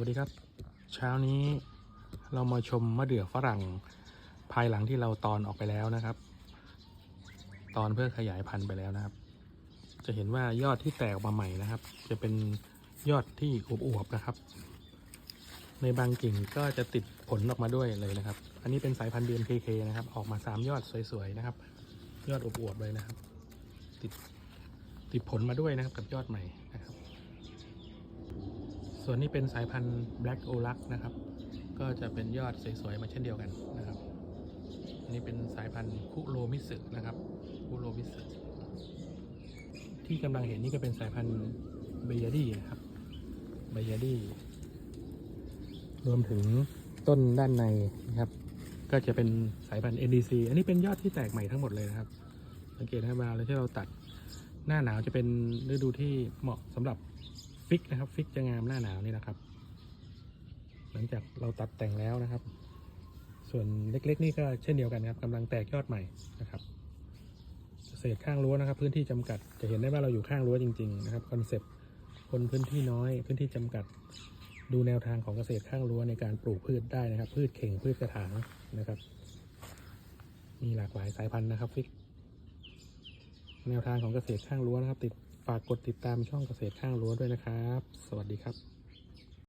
วัสดีครับ เช้านี้เรามาชมมะเดื่อฝรั่งภายหลังที่เราตอนออกไปแล้วนะครับ ตอนเพื่อขยายพันธุ์ไปแล้วนะครับ จะเห็นว่ายอดที่แตกออกมาใหม่นะครับ จะเป็นยอดที่อวบๆนะครับ ในบางกิ่งก็จะติดผลออกมาด้วยเลยนะครับ อันนี้เป็นสายพันธุ์ BMKK นะครับ ออกมาสามยอดสวยๆนะครับ ยอดอวบๆเลยนะครับ ติดติดผลมาด้วยนะครับกับยอดใหม่นะครับ ส่วนนี้เป็นสายพันธุ์ Black o l a c นะครับ ก็จะเป็นยอดสวยๆมาเช่นเดียวกันนะครับ อันนี้เป็นสายพันธุ์คุโรมิสึนะครับคุโรมิสึที่กำลังเห็นนี่ก็เป็นสายพันธุ์เบยดีนะครับเบยดีรวมถึงต้นด้านในนะครับ ก็จะเป็นสายพันธุ์ NDC อันนี้เป็นยอดที่แตกใหม่ทั้งหมดเลยนะครับ สังเกตนะครับเวลาเราที่เราตัดหน้าหนาวจะเป็นฤดูที่เหมาะสำหรับ ฟิกนะครับ ฟิกจะงามหน้าหนาวนี่นะครับ หลังจากเราตัดแต่งแล้วนะครับ ส่วนเล็กๆนี่ก็เช่นเดียวกันครับกำลังแตกยอดใหม่นะครับเกษตรข้างรั้วนะครับ พื้นที่จำกัดจะเห็นได้ว่าเราอยู่ข้างรั้วจริง ๆ นะครับคอนเซปต์คนพื้นที่น้อย พื้นที่จำกัด ดูแนวทางของเกษตรข้างรั้วในการปลูกพืชได้นะครับ พืชเข่งพืชกระถางนะครับ มีหลากหลายสายพันธุ์นะครับฟิก แนวทางของเกษตรข้างรั้วนะครับ ติดฝากกดติดตามช่องเกษตรข้างรั้วด้วยนะครับ สวัสดีครับ